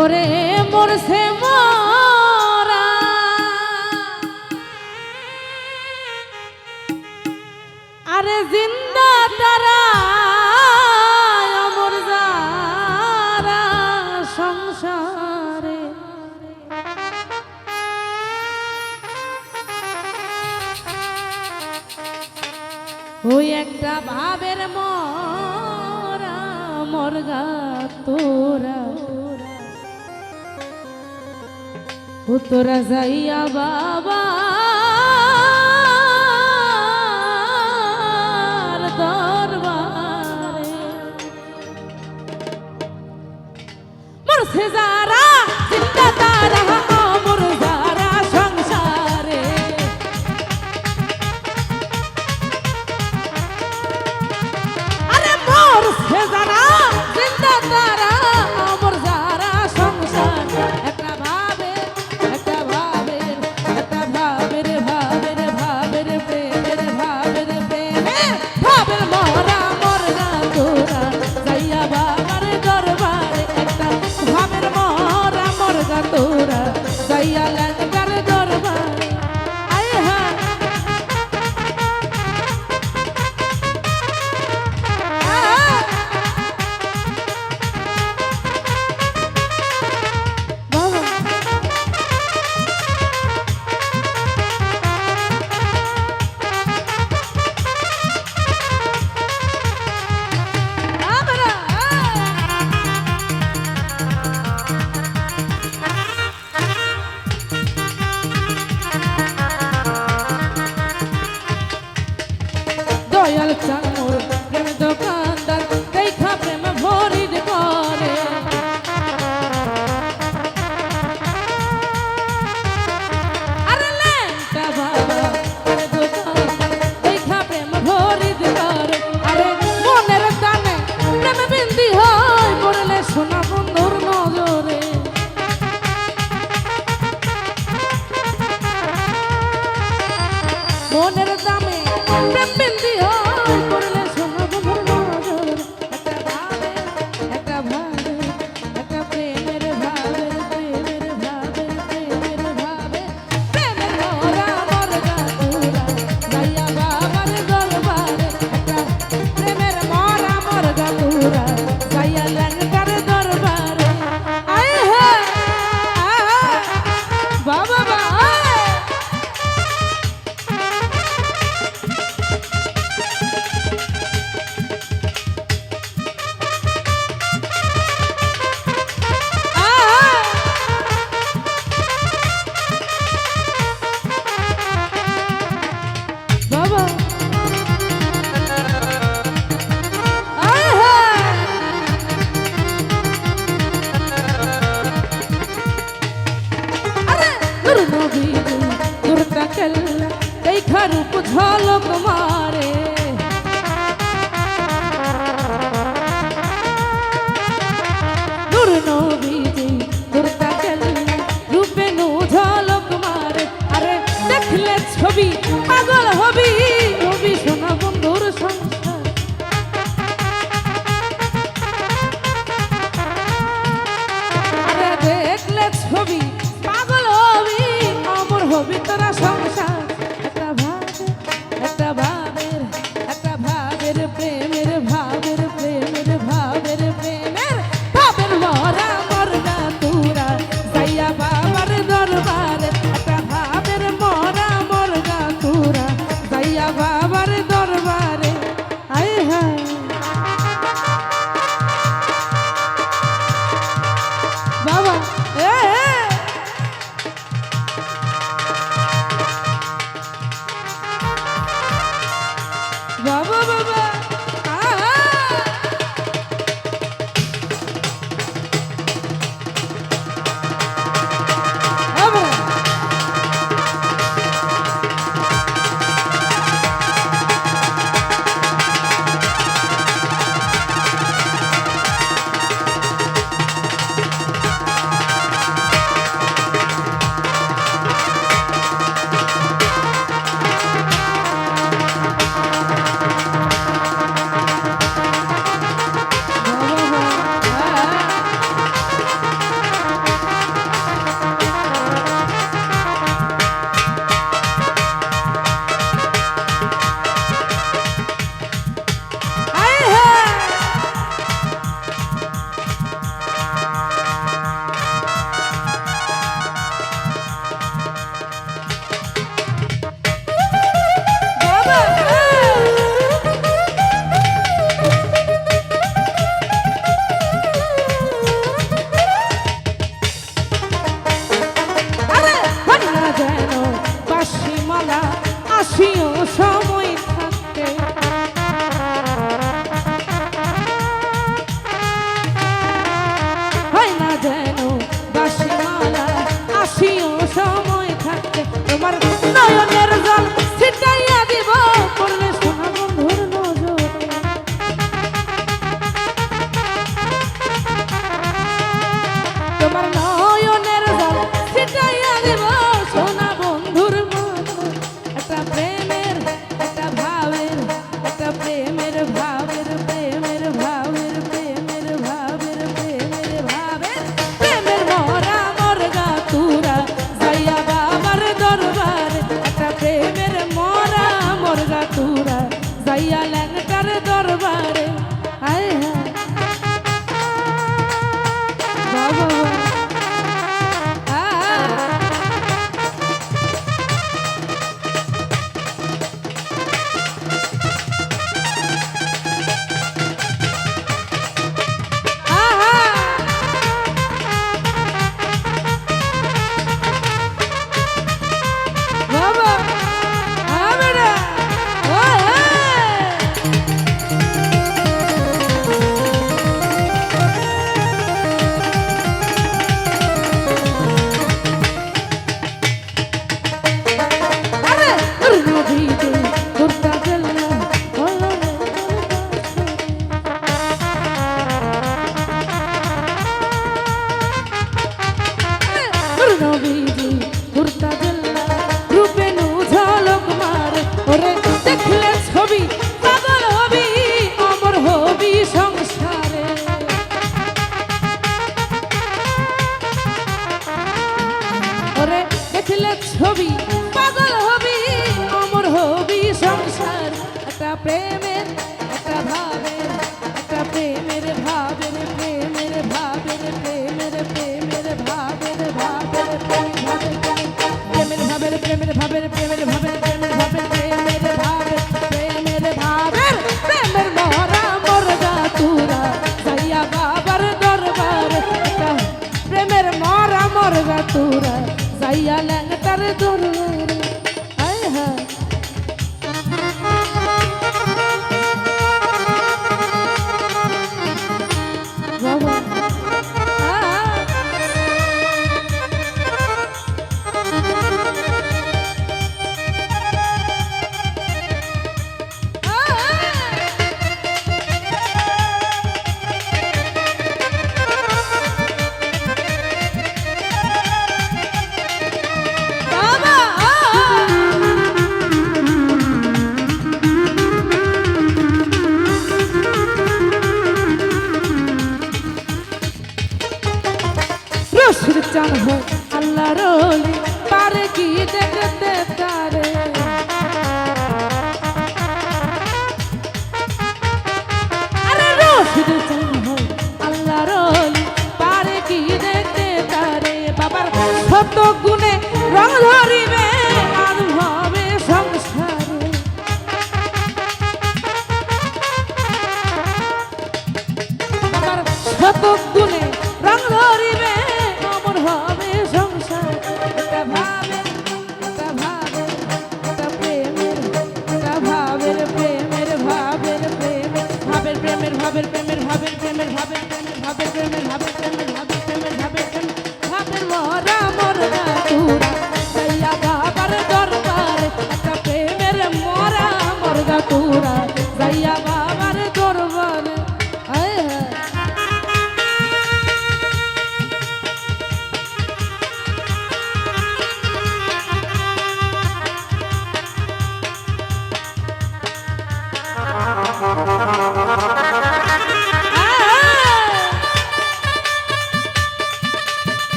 ওরে মরছে মরা। আরে জিন্দা তারা সংসারে। ওই একটা ভাবের মরা মরগা তোরা। উত্তরা যাইয়া বাবা। দরবারে। মোর সেজা নবী baixinho. একটা প্রাণ আল্লাহ রলি, পারে কি দেখতে তারে? আরে রশিদ বাবার শত গুণে রং ধরিবে, আর হবে সংসারে। গুণে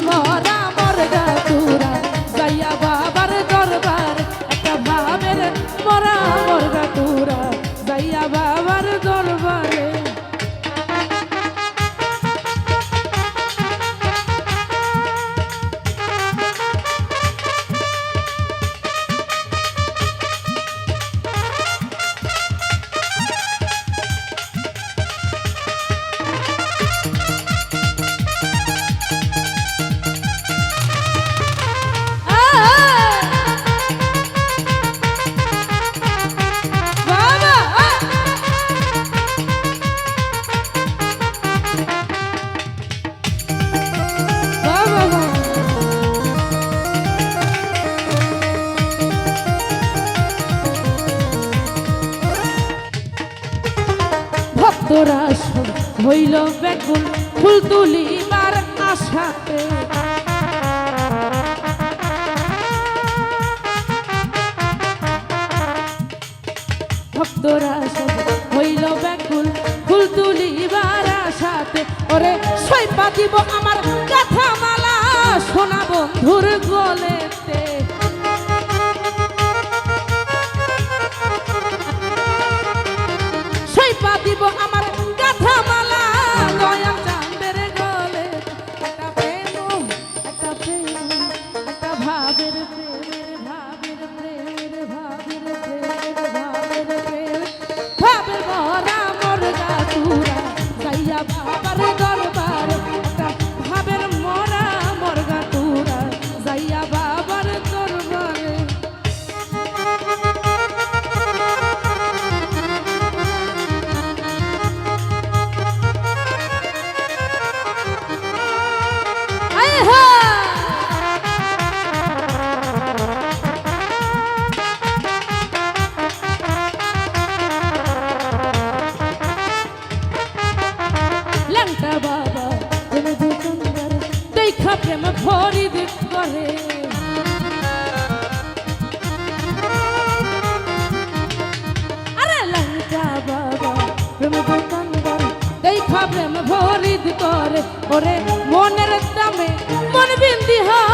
মরা ওরে সৈপা দিব আমার কথা মালা শোনা বন্ধুর গো হে আরে লঙ্কা বাবা, প্রেম বন্ধন দেখা প্রেম ভরিদ করে, ওরে মনের দামে মন বিন্দি হয়